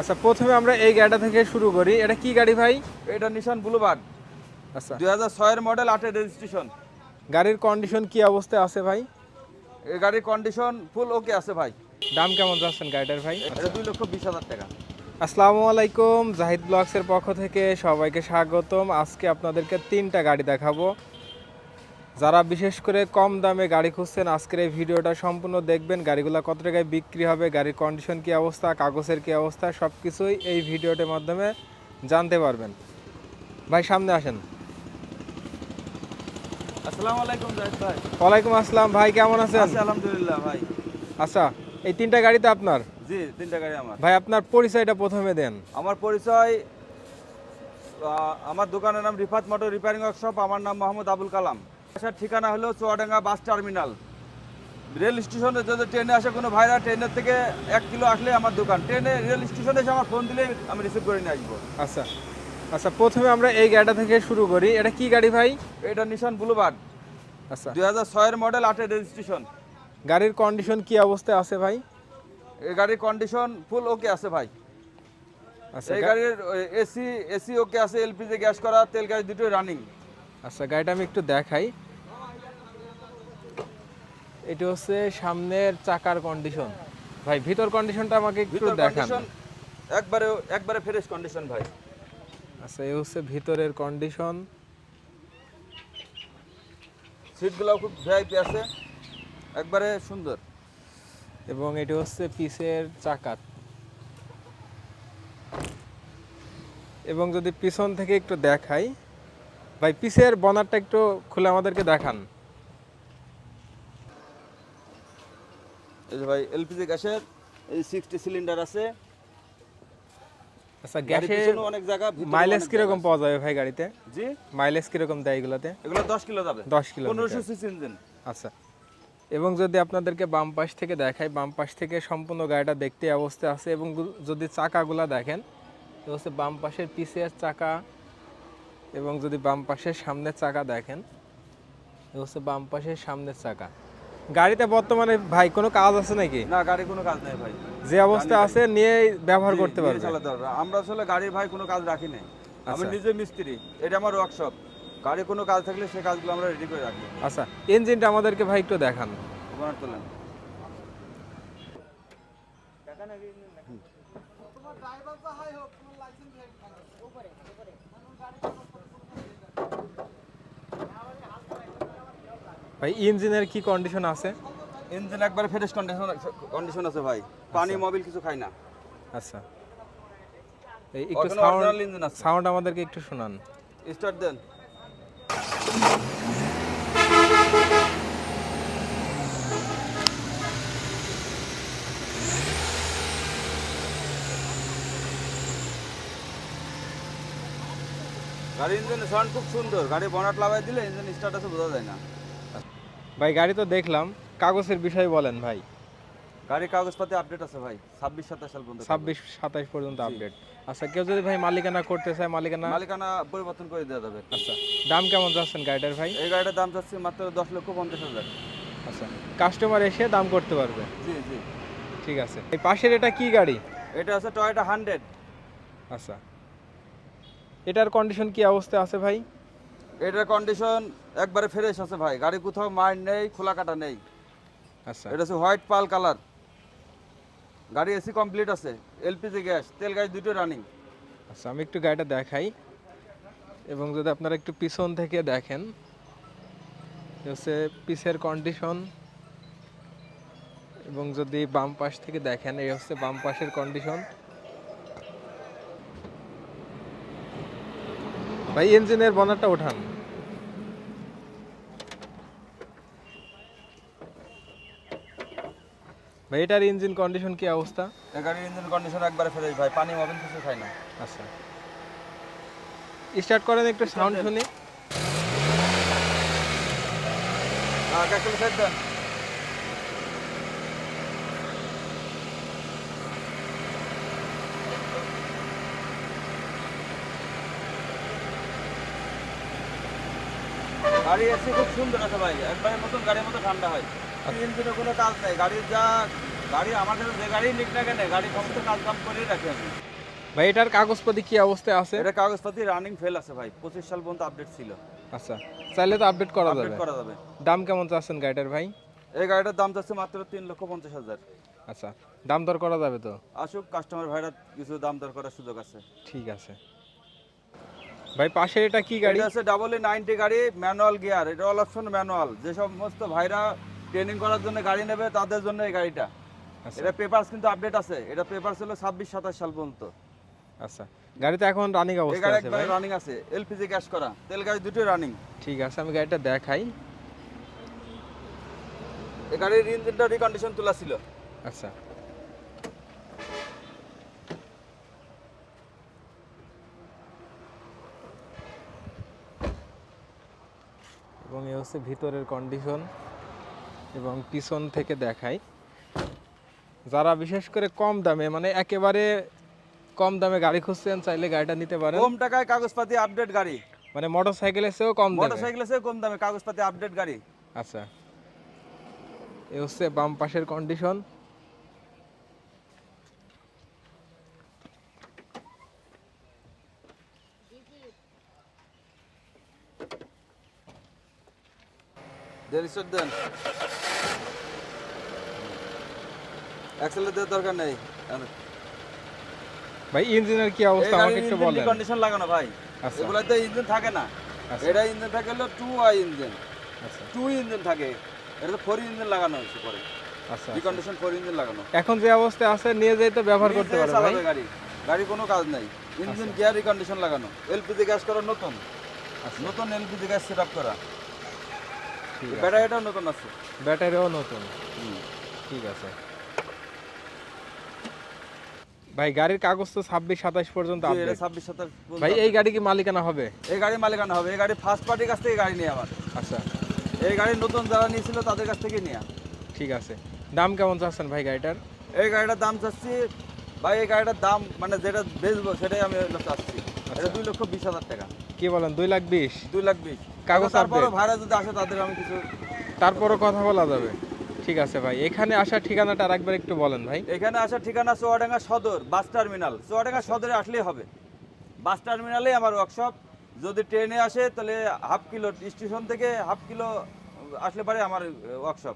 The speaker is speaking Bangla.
আচ্ছা প্রথমে আমরা এই গাড়িটা থেকে শুরু করি। এটা কি গাড়ি ভাই? এটা নিশান ব্লুবার্ড আচ্ছা। দুই হাজার ছয়ের মডেল আটের রেজিস্ট্রেশন গাড়ির কন্ডিশন কি অবস্থায় আছে ভাই? এই গাড়ির কন্ডিশন ফুল ওকে আছে ভাই। দাম কেমন যাচ্ছেন গাড়িটার ভাই? এটা দুই লক্ষ বিশ হাজার টাকা। আসসালামু আলাইকুম জাহিদ ব্লগসের পক্ষ থেকে সবাইকে স্বাগতম। আজকে আপনাদেরকে তিনটা গাড়ি দেখাবো। যারা বিশেষ করে কম দামে গাড়ি খুঁজছেন আজকের এই ভিডিওটা সম্পূর্ণ দেখবেন। গাড়িগুলো কত টাকায় বিক্রি হবে গাড়ির কন্ডিশন কি অবস্থা কাগজের কি অবস্থা সব কিছুই এই ভিডিওটার মাধ্যমে জানতে পারবেন। ভাই সামনে আসেন। আসসালামু আলাইকুম ভাই। ওয়ালাইকুম আসসালাম। ভাই কেমন আছেন? আছি আলহামদুলিল্লাহ ভাই। আচ্ছা এই তিনটা গাড়ি তো আপনার? জি তিনটা গাড়ি আমার। ভাই আপনার পরিচয়টা প্রথমে দেন। আমার পরিচয় আমার দোকানের নাম রিফাত মোটর রিপেয়ারিং ওয়ার্কশপ আমার নাম মোহাম্মদ আবুল কালাম। আসার ঠিকানা হলো চুয়াডাঙ্গা বাস টার্মিনাল। রেল স্টেশনে যদি ট্রেনে আসে কোনো ভাইরা ট্রেনের থেকে এক কিলো আসলে আমার দোকান। ট্রেনে রেল স্টেশনে এসে আমার ফোন দিলে আমি রিসিভ করে নিয়ে আসব। আচ্ছা। আচ্ছা প্রথমে আমরা এই গাড়িটা থেকে শুরু করি। এটা কি গাড়ি ভাই? এটা নিশান ব্লুবার্ড আচ্ছা। দুই হাজার ছয়ের মডেল আটের রেজিস্ট্রেশন গাড়ির কন্ডিশন কি অবস্থায় আছে ভাই? এই গাড়ির কন্ডিশন ফুল ওকে আছে ভাই। আচ্ছা এই গাড়ির এসি এসি ওকে আছে এলপিজি গ্যাস করা তেল গ্যাস দুটোই রানিং আচ্ছা গাড়িটা আমি একটু দেখাই। এটা হচ্ছে সামনের চাকার কন্ডিশন ভাই ভিতর কন্ডিশনটা আমাকে একটু দেখান। একবারে একবারে ফ্রেশ কন্ডিশন ভাই। আচ্ছা এই হচ্ছে ভিতরের কন্ডিশন সিটগুলো খুব ভিআইপি আছে। একবারে সুন্দর। এবং এটা হচ্ছে পিসের চাকা। এবং যদি পিছন থেকে একটু দেখাই ভাই পিসের বনারটা একটু খুলে আমাদেরকে দেখান। এই যে ভাই এলপিজি গ্যাসের এই সিক্সটি সিলিন্ডার আছে। আচ্ছা গ্যাসের অনেক জায়গা মাইলেজ কীরকম পাওয়া যাবে ভাই গাড়িতে। জি? মাইলেজ কীরকম দেয় এগুলোতে? এগুলো দশ কিলো যাবে। 10 কিলোমিটার। পনেরোশো সিসি ইঞ্জিন আচ্ছা। এবং যদি আপনাদেরকে বাম পাশ থেকে দেখাই বাম পাশ থেকে সম্পূর্ণ গাড়িটা দেখতে এই অবস্থায় আছে এবং যদি চাকাগুলা দেখেন তো হচ্ছে বাম পাশের পিছের চাকা এবং যদি বাম পাশের সামনের চাকা দেখেন হচ্ছে বাম পাশের সামনের চাকা। গাড়িতে বর্তমানে ভাই কোনো কাজ আছে নাকি? না গাড়ি কোনো কাজ নাই ভাই। যে অবস্থা আছে নিয়ে ব্যবহার করতে পারবে। আমরা আসলে গাড়ির ভাই কোনো কাজ রাখি নাই। আমি আচ্ছা। নিজে মিস্ত্রি এটা আমার ওয়ার্কশপ গাড়ি কোনো কাজ থাকলে সে কাজগুলো আমরা রেডি করে রাখি। আচ্ছা ইঞ্জিনটা আমাদেরকে ভাই একটু দেখান। তোলেন। ভাই ইঞ্জিনের কি কন্ডিশন আছে? ইঞ্জিন একবারে ফ্রেশ কন্ডিশন কন্ডিশন আছে ভাই। পানি মোবিল কিছু খাই না। আচ্ছা। এই একটু সাউন্ড engine আছে। সাউন্ড আমাদেরকে একটু শোনান। স্টার্ট দেন। গাড়ির ইঞ্জিনের সাউন্ড খুব সুন্দর। গাড়ি বনাট লাগাই দিলে ইঞ্জিন স্টার্ট আছে বোঝা যায় না। ভাই গাড়ি তো দেখলাম। কাগজের বিষয়ে বলেন ভাই। গাড়ির কাগজপাতি আপডেট আছে ভাই। ছাব্বিশ সাতাশ সাল পর্যন্ত ছাব্বিশ সাতাশ পর্যন্ত আপডেট আচ্ছা কেউ যদি ভাই মালিকানা করতে চায় মালিকানা মালিকানা পরিবর্তন করে দেওয়া যাবে। আচ্ছা দাম কেমন যাচ্ছেন গাড়িটার ভাই? এই গাড়িটার দাম যাচ্ছে মাত্র দশ লক্ষ পঞ্চাশ হাজার। আচ্ছা কাস্টমার এসে দাম করতে পারবে। জি জি। ঠিক আছে। এই পাশের এটা কি গাড়ি? এটা আছে টয়োটা হান্ড্রেড আচ্ছা। এটার কন্ডিশন কি অবস্থা আছে ভাই? এটার কন্ডিশন একবারে ফ্রেশ আছে ভাই। গাড়ি কোথাও মাইন্ড নেই খোলা কাটা নেই। আচ্ছা। এটা হচ্ছে হোয়াইট পাল কালার গাড়ি এসি কমপ্লিট আছে এলপিজি গ্যাস তেল গ্যাস দুটো রানিং আচ্ছা আমি একটু গাড়িটা দেখাই। এবং যদি আপনারা একটু পিছন থেকে দেখেন হচ্ছে পিসের কন্ডিশন এবং যদি বাম পাশ থেকে দেখেন এই হচ্ছে বাম পাশের কন্ডিশন ভাই ইঞ্জিনের বনারটা ওঠান। ভাই এটার ইঞ্জিন কন্ডিশন কি অবস্থা? এই গাড়ির ইঞ্জিন কন্ডিশন একবারে ফ্রেশ ভাই পানি মোবিল কিছু খাই না। আচ্ছা। স্টার্ট করেন একটু সাউন্ড শুনি। ক্যাশ সাইড দেন। গাড়ি এসি খুব সুন্দর আছে ভাই একবারে মতন গাড়ির মতো ঠান্ডা হয়। ইঞ্জিনের কোনো কাজ নেই গাড়ির যা গাড়ি আমার কাছে যে গাড়ি নিক না কেন গাড়ি সমস্ত কাজ কাম করেই রাখি আমি। ভাই এটার কাগজপাতি কি অবস্থায় আছে? এটা কাগজপাতি রানিং ফেল আছে ভাই পঁচিশ সাল পর্যন্ত আপডেট ছিল। আচ্ছা চাইলে তো আপডেট করা যাবে। করা যাবে। দাম কেমন চাচ্ছেন গাড়িটার ভাই? এই গাড়িটার দাম যাচ্ছে মাত্র তিন লক্ষ পঞ্চাশ হাজার। আচ্ছা দাম দর করা যাবে তো? আসুক কাস্টমার ভাইরা কিছু দাম দর করার সুযোগ আছে। ঠিক আছে। ভাই পাশে এটা কি গাড়ি? এটা আছে ডাবল ই নাইনটি গাড়ি ম্যানুয়াল গিয়ার এটা অল অপশন ম্যানুয়াল যে সমস্ত ভাইরা ট্রেনিং করার জন্য গাড়ি নেবে তাদের জন্য এই গাড়িটা। আচ্ছা। এটা পেপারস কিন্তু আপডেট আছে। এটা পেপার ছিল ছাব্বিশ সাতাশ সাল পর্যন্ত। আচ্ছা। গাড়িতে এখন রানিং অবস্থা গাড়ি আছে ভাই? রানিং আছে। এলপিজি গ্যাস করা। তেল গাড়ি দুটোই রানিং ঠিক আছে আমি গাড়িটা দেখাই। এই গাড়ির ইঞ্জিনটা রিকন্ডিশন তোলা ছিল। আচ্ছা। এবং এ হচ্ছে ভিতরের কন্ডিশন এবং পিছন থেকে দেখাই যারা বিশেষ করে কম দামে মানে একেবারে কম দামে গাড়ি খুঁজছেন চাইলে গাড়িটা নিতে পারেন। কম টাকায় কাগজপাতি আপডেট গাড়ি। মানে মোটর সাইকেলের চেয়েও কম দামে। মোটরসাইকেল আছে কম দামে কাগজপাতি আপডেট গাড়ি। আচ্ছা। এ হচ্ছে বাম পাশের কন্ডিশন দেন। অ্যাক্সেলের দেওয়ার দরকার নেই। ভাই ইঞ্জিনের কি অবস্থা? আমাকে একটু বলেন। কন্ডিশন লাগানো ভাই। আচ্ছা। এগুলাতে ইঞ্জিন থাকে না। আচ্ছা। এটা ইঞ্জিন থাকে হলো টু আই ইঞ্জিন আচ্ছা। টু ইঞ্জিন থাকে। এটা ফোর ইঞ্জিন লাগানো হয়েছে পরে। আচ্ছা ফোর ইঞ্জিন লাগানো। এখন যে অবস্থায় আছে নিয়ে যেয়ে তো ব্যবহার করতে পারবে ভাই। গাড়ি। গাড়ি কোনো কাজ নাই। ইঞ্জিন গিয়ার রিকন্ডিশন লাগানো। এলপিজি গ্যাস করা নতুন। আচ্ছা। নতুন এলপিজি গ্যাস সেটআপ করা ঠিক আছে ব্যাটারিটাও নতুন আছে? ব্যাটারিও নতুন। ঠিক আছে। ভাই গাড়ির কাগজ তো ছাব্বিশ সাতাশ পর্যন্ত ছাব্বিশ সাতাশ ভাই এই গাড়ি কি মালিকানা হবে? এই গাড়ি মালিকানা হবে। এই গাড়ি ফার্স্ট পার্টির কাছ থেকে গাড়ি নিয়ে আমার। আচ্ছা। এই গাড়ি নতুন যারা নিয়েছিল তাদের কাছ থেকে নিয়ে। ঠিক আছে। দাম কেমন চাচ্ছেন ভাই গাড়িটার? এই গাড়িটার দাম চাচ্ছি ভাই এই গাড়িটার দাম মানে যেটা বেচবো সেটাই আমি চাচ্ছি। এটা দুই লক্ষ বিশ হাজার টাকা। কি বলেন? দুই লাখ বিশ? দুই লাখ বিশ। কাগজ তারপরে ভাড়া যদি আসে তাদের আমি কিছু তারপরও কথা বলা যাবে। ঠিক আছে ভাই এখানে আসার ঠিকানাটা আরেকবার একটু বলেন ভাই। এখানে আসার ঠিকানা চুয়াডাঙ্গা সদর বাস টার্মিনাল। চুয়াডাঙ্গা সদরে আসলেই হবে। বাস টার্মিনালেই আমার ওয়ার্কশপ যদি ট্রেনে আসে তাহলে হাফ কিলো স্টেশন থেকে হাফ কিলো আসলে পারে আমার ওয়ার্কশপ